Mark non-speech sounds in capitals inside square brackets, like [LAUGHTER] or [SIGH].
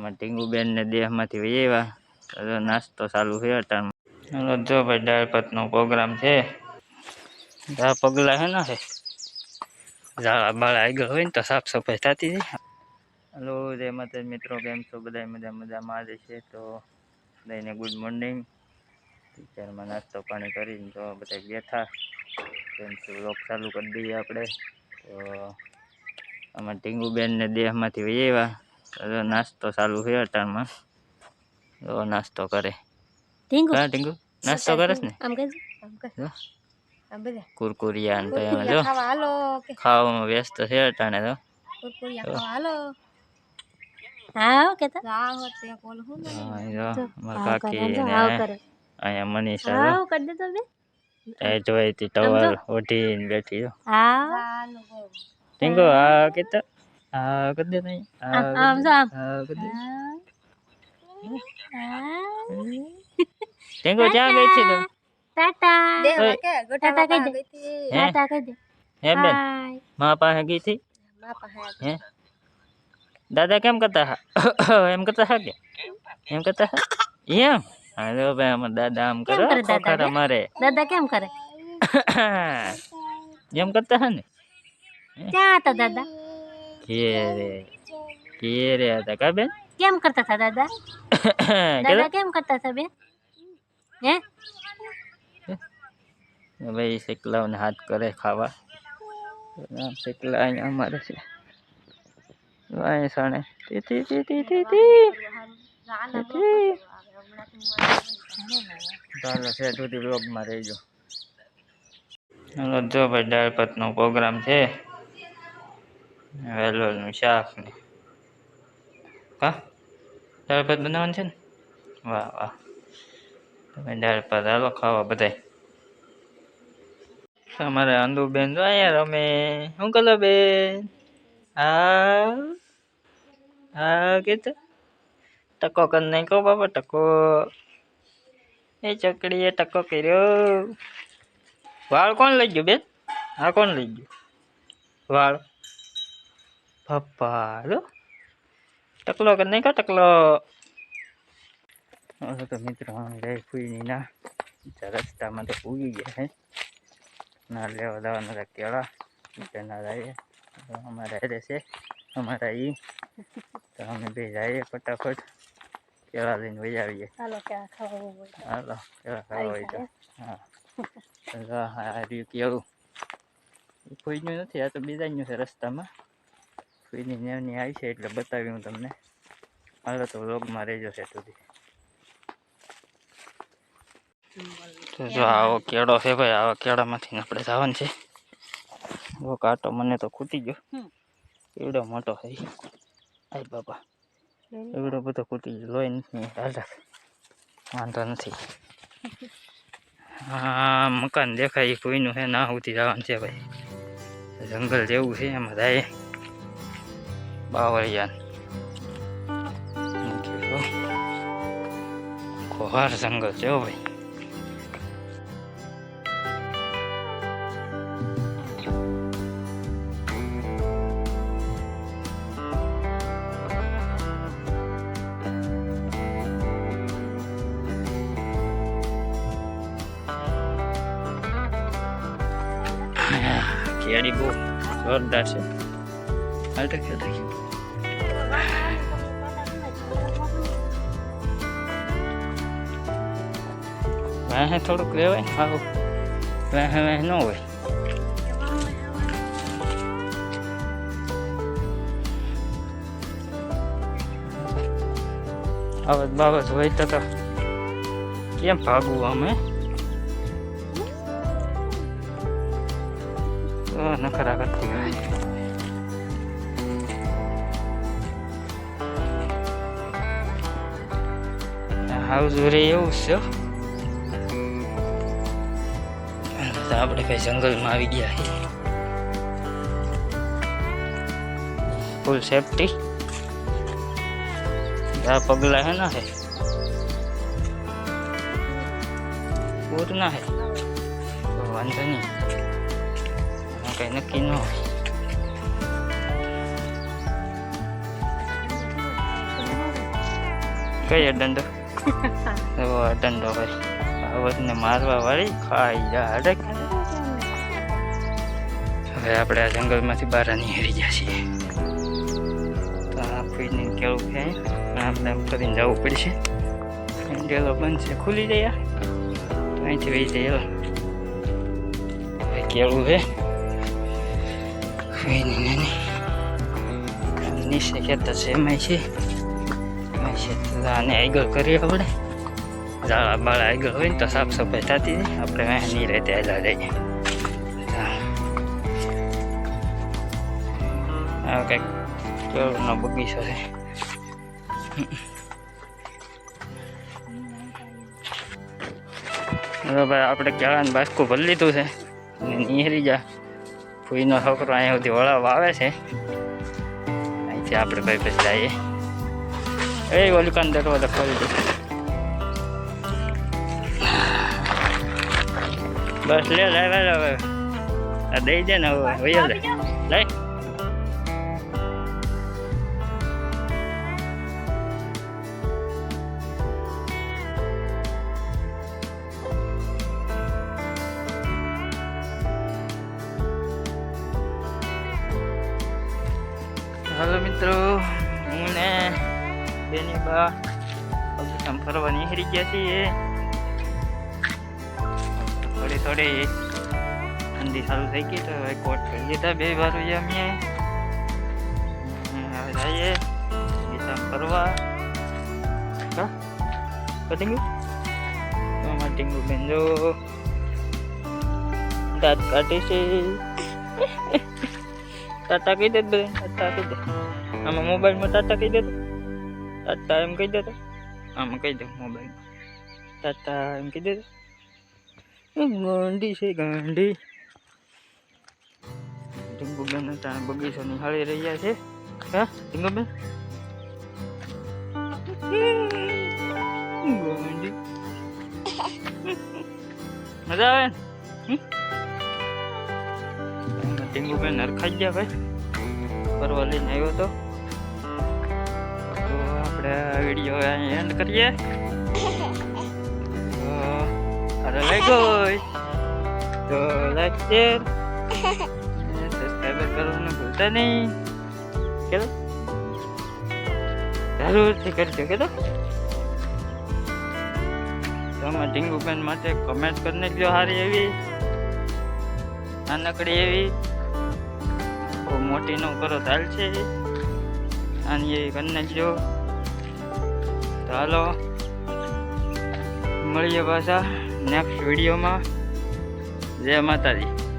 આમાં ટીંગુબેન ને દેહમાંથી વહી આવ્યા. નાસ્તો ચાલુ છે અટાણમાં જો ભાઈ, દાળ ભાતનો પ્રોગ્રામ છે. આ પગલા હે ને છે ઝાડા બાળા આગળ હોય ને તો સાફ સફાઈ થતી જાય. હલો, જય માતા મિત્રો, કેમ છો? બધા મજા, મજામાં આજે છે તો બધાને ગુડ મોર્નિંગ. પિક્ચરમાં નાસ્તો પાણી કરીને તો બધા બેઠા. છે, વ્લોગ ચાલુ કરી દઈએ આપણે. તો આમાં ટીંગુબેન ને દેહમાંથી વહી આવ્યા. તો નાસ્તો ચાલુ છે અટાણમાં. તો નાસ્તો કરે. હા ટીંગુ નાસ્તો કરસ ને? કુરકુરિયા એમાં જો. ખાવામાં વ્યસ્ત છે અટાણે તો. કાકી મનીષા એ જોઈ તી ટવલ ઓઢીને બેઠી ટીંગુ આ કેતા. આ કરી દે તઈ આ à, કરી sao? દે. જો આમ. Tiếng của cha હા. ટીંગુ được. તું ટાટા cái કહી cái gì? ટાટા કહી દે હે બેન હાય મા પાસે ગઈ હતી બાપા હા હે દાદા કેમ કરતા હા એમ કરતા હા કે એમ કરતા હા એમ અરે જો ભાઈ અમારા દાદા આમ કરો ખોખર? અમારે દાદા કેમ કરે એમ કરતા હા ને ક્યાં હતા દાદા ઘેરે ઘેરે હતા કા બેન કેમ કરતા હતા દાદા દાદા કેમ કરતા હતા બેન હે ભાઈ શેકલાઓને હાથ કરે ખાવા શેકલા અહીંયા અમારે છે અહીં સાણે તી તી તી તી તી. ચાલો છે સુધી બ્લોગમાં રહેજો જો ભાઈ દાળ ભાતનો પ્રોગ્રામ છે વેલોલનું શાક ને હા દાળ ભાત બનાવવાનું છે ને વાહ વાહ તમે દાળ ભાત હાલો ખાવા બધાય અમારે અંદુબેન જો અહીંયા રમે શું કરો બેન હા હા કીધું ટકો કરી નાખો બાબા ટકો એ ચકડીએ ટકો કર્યો વાળ કોણ લઈ ગયું બેન હા કોણ લઈ ગયું વાળ પપ્પા લો ટકલો નહીં નાખો ટકલો હવે તો મિત્રો જય ફૂઈની ના રસ્તામાં તો ઉગી ગયા હે ના લેવા દેવાના હતા કેળા તેના તો અમારા હારે છે અમારા ઈ તો અમે બે જઈએ ફટાફટ કેળા લઈને વહી આવીએ હાલો કેળા ખાવા હોય તો હા હાર્યું કેવું ફૂઈનું નથી આ તો બીજાનું છે રસ્તામાં ફૂઈની નેવની આવી છે એટલે બતાવી હું તમને. હાલો તો વ્લોગમાં રહેજો છે સુધી. તો જો આવો કેળો છે ભાઈ આવા કેળામાંથી આપણે જવાનું છે. બહુ કાંટો મને તો ખૂટી ગયો. એવડો મોટો છે. આય બાબા એવડો બધો ખૂટી ગયો. લોહી નથી હાલતા વાંધો નથી. હા મકાન દેખાય કોઈનું છે ના સુધી જવાનું છે ભાઈ. જંગલ જેવું છે એમાં જાય. બાવળિયાન ખોહાર જંગલ છે હો ભાઈ કેરી બહુ જોરદાર છે હાલ તો ખેલ વાહે થોડુંક ને આવું. વાહે વાહે ન હોય. આવત બાબત હોય તો કેમ ભાગવું અમે નખરા કરતી હાઉસ રે એવું છે તો આપણે કઈ જંગલમાં આવી ગયા છીએ ફૂલ સેફટી આ પગલા હે ના હે? પૂર ના હે વાંધો નહીં. કઈ નક્કી ન હોય. કઈ દંડો મારવા વાળી ખાઈ જા હડક હવે આપણે આ જંગલમાંથી બહાર નીકળી ગયા છીએ. તો આ ફૂઈને કેવું છે? પણ આપણે કરીને જવું પડશે. ડેલો બંધ છે, ખુલી જાય અહીંથી વહી જાય કેવું છે? નાની. નીચે ખેતર છે એમાં છે. આને આગળ કરીએ આપણે ઝાડા બાળા આગળ હોય ને તો સાફ સફાઈ થતી આપણે અહીંયા નહીં રહેતી જઈએ આ કંઈક કેળનો બગીચો છે ભાઈ આપણે કેળાનું બાસ્કું ભરી લીધું છે નિહરી જા ફૂઈનો છોકરો અહીંયા સુધી વળા આવે છે અહીંથી આપણે ભાઈ પછી જઈએ એ ઓલી કાન દરવાજો ખોલી દે બસ લે લે લે લે હવે આ દઈ દે ને હવે વયો લે લઈ હાલો મિત્રો હું ને બેની બા. બગીચામાં ફરવા નીકળી ગયા છીએ. થોડી થોડી ઠંડી સારું થઈ ગઈ તો હવે કોટ કરી દીધા બે વાર અમે. હવે જઈએ. બગીચામાં ફરવા કટિંગ આમાં ટીંગુ? બેન જો છે. ટાટા કહી દે બધા આમાં મોબાઈલમાં ટાટા કહી દે ટાટા એમ કહી દે તો આમાં કહી દઉં મોબાઈલ ટાટા એમ કહી દે ગાંડી છે ગાંડી ટીંગુબેન ત્યાં બગીચો નિહાળી રહ્યા છે હા ટીંગુબેન ગાંડી મજા આવે ને ટીંગુબેન નરખાઈ ગયા ભાઈ ફરવા લઈને આવ્યો તો તો આપણે આ વીડિયો અહીં એન્ડ કરીએ. [LAUGHS] તો અરે લાગ્યો હોય. તો લાઈક શેર સબસ્ક્રાઈબર કરવાનું ભૂલતા નહીં. ચલો જરૂરથી કરજો કે તો આમાં ટીંગુબેન માટે કમેન્ટ કરીને જો સારી એવી. નાનકડી એવી. મોટી નો કરો ચાલશે. અને એ કરી નાખજો. તો હાલો મળીએ પાછા નેક્સ્ટ વિડીયોમાં જય માતાજી.